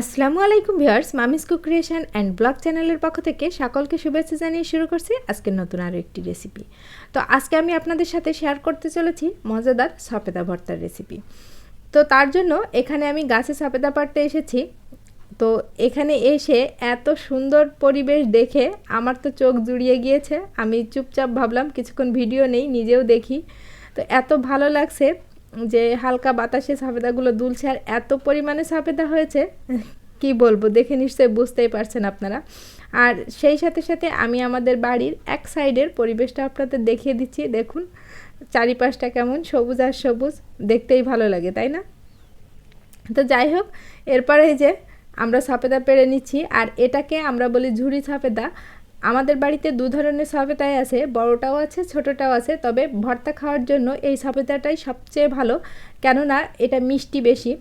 আসসালামু আলাইকুম viewers, Mami's cook creation and blog চ্যানেলের পক্ষ থেকে সকলকে শুভেচ্ছা জানিয়ে শুরু করছি আজকের নতুন আরও একটি রেসিপি। তো আজকে আমি আপনাদের সাথে শেয়ার করতে চলেছি মজাদার সপেদা ভর্তার রেসিপি। তো তার জন্য এখানে আমি গাছে সপেদা পাড়তে এসেছি। তো এখানে এসে এত সুন্দর পরিবেশ দেখে আমার তো চোখ জুড়িয়ে গিয়েছে। আমি চুপচাপ ভাবলাম কিছুক্ষণ ভিডিও নেই, নিজেও দেখি। তো এত ভালো লাগছে যে হালকা বাতাসে সাফেদাগুলো দুলছে আর এত পরিমাণে সাফেদা হয়েছে, কি বলব, দেখে নিশ্চয়ই বুঝতেই পারছেন আপনারা। আর সেই সাথে সাথে আমি আমাদের বাড়ির এক সাইডের পরিবেশটা আপনাদের দেখিয়ে দিচ্ছি, দেখুন, চারিপাশটা কেমন সবুজ আর সবুজ, দেখতেই ভালো লাগে, তাই না? তো যাই হোক, এরপরে যে আমরা সাপেদা পেরে নিচ্ছি, আর এটাকে আমরা বলি ঝুড়ি সফেদা আমাদের বাড়িতে দু ধরনের সবেতাই আছে, বড়টাও আছে, ছোটটাও আছে, তবে ভর্তা খাওয়ার জন্য এই সবেদাটাই সবচেয়ে ভালো, কেননা এটা মিষ্টি বেশি।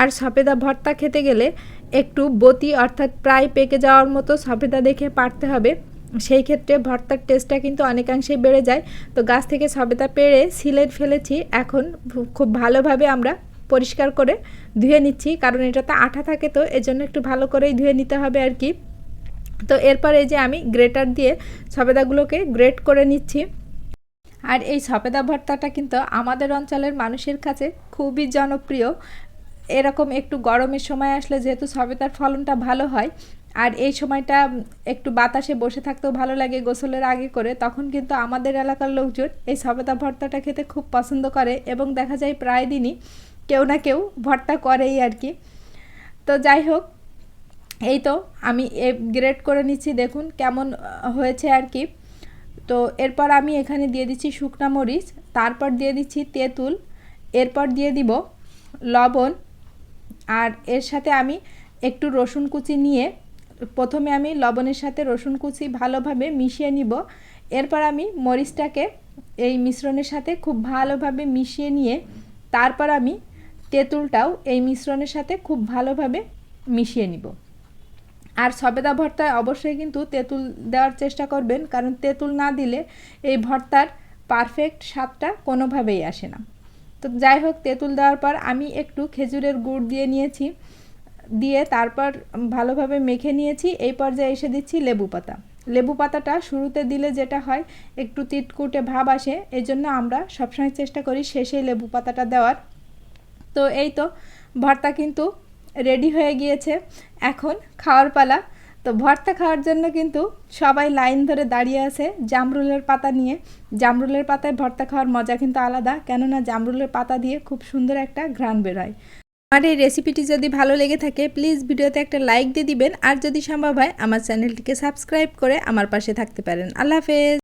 আর সফেদা ভর্তা খেতে গেলে একটু বতি অর্থাৎ প্রায় পেকে যাওয়ার মতো সফেদা দেখে পারতে হবে। সেই ক্ষেত্রে ভর্তার টেস্টটা কিন্তু অনেকাংশেই বেড়ে যায়। তো গাছ থেকে সবেদা পেড়ে সিলেট ফেলেছি, এখন খুব ভালোভাবে আমরা পরিষ্কার করে ধুয়ে নিচ্ছি, কারণ এটাতে আঠা থাকে তো, এজন্য একটু ভালো করেই ধুয়ে নিতে হবে আর কি। তো এরপর এই যে আমি গ্রেটার দিয়ে সবেদাগুলোকে গ্রেট করে নিচ্ছি। আর এই সবেদা ভর্তাটা কিন্তু আমাদের অঞ্চলের মানুষের কাছে খুবই জনপ্রিয়। এরকম একটু গরমের সময় আসলে যেহেতু সবেদার ফলনটা ভালো হয়, আর এই সময়টা একটু বাতাসে বসে থাকতেও ভালো লাগে গোসলের আগে করে, তখন কিন্তু আমাদের এলাকার লোকজন এই সবেদা ভর্তাটা খেতে খুব পছন্দ করে এবং দেখা যায় প্রায় দিনই কেউ না কেউ ভর্তা করেই আর কি। তো যাই হোক এই তো, আমি গ্রেড করে নিচ্ছি, দেখুন কেমন হয়েছে আর কি। তো এরপর আমি এখানে দিয়ে দিচ্ছি শুকনা মরিচ, তারপর দিয়ে দিচ্ছি তেঁতুল, এরপর দিয়ে দিব লবণ, আর এর সাথে আমি একটু রসুন কুচি নিয়ে প্রথমে আমি লবণের সাথে রসুন কুচি ভালোভাবে মিশিয়ে নিব। এরপর আমি মরিচটাকে এই মিশ্রণের সাথে খুব ভালোভাবে মিশিয়ে নিয়ে তারপর আমি তেঁতুলটাও এই মিশ্রণের সাথে খুব ভালোভাবে মিশিয়ে নিব। আর সবেদা ভর্তায় অবশ্যই কিন্তু তেঁতুল দেওয়ার চেষ্টা করবেন, কারণ তেঁতুল না দিলে এই ভর্তার পারফেক্ট স্বাদটা কোনোভাবেই আসে না। তো যাই হোক, তেঁতুল দেওয়ার পর আমি একটু খেজুরের গুড় দিয়ে নিয়েছি, দিয়ে তারপর ভালোভাবে মেখে নিয়েছি। এই পর্যায়ে এসে দিচ্ছি লেবু পাতা। লেবু পাতাটা শুরুতে দিলে যেটা হয়, একটু তিটকুটে ভাব আসে, এই জন্য আমরা সবসময় চেষ্টা করি শেষে লেবু পাতাটা দেওয়ার। তো এই তো, ভর্তা কিন্তু রেডি হয়ে গিয়েছে। এখন খাওয়ার পালা। তো ভর্তা খাওয়ার জন্য কিন্তু সবাই লাইন ধরে দাঁড়িয়ে আছে জামরুলের পাতা নিয়ে। জামরুলের পাতায় ভর্তা খাওয়ার মজা কিন্তু আলাদা। কেননা জামরুলের পাতা দিয়ে খুব সুন্দর একটা ঘ্রাণ বেরোয়। আমার এই রেসিপিটি যদি ভালো লেগে থাকে প্লিজ ভিডিওতে একটা লাইক দিয়ে দিবেন। আর যদি সম্ভব হয়, আমার চ্যানেলটিকে সাবস্ক্রাইব করে আমার পাশে থাকতে পারেন। আল্লাহ হাফেজ!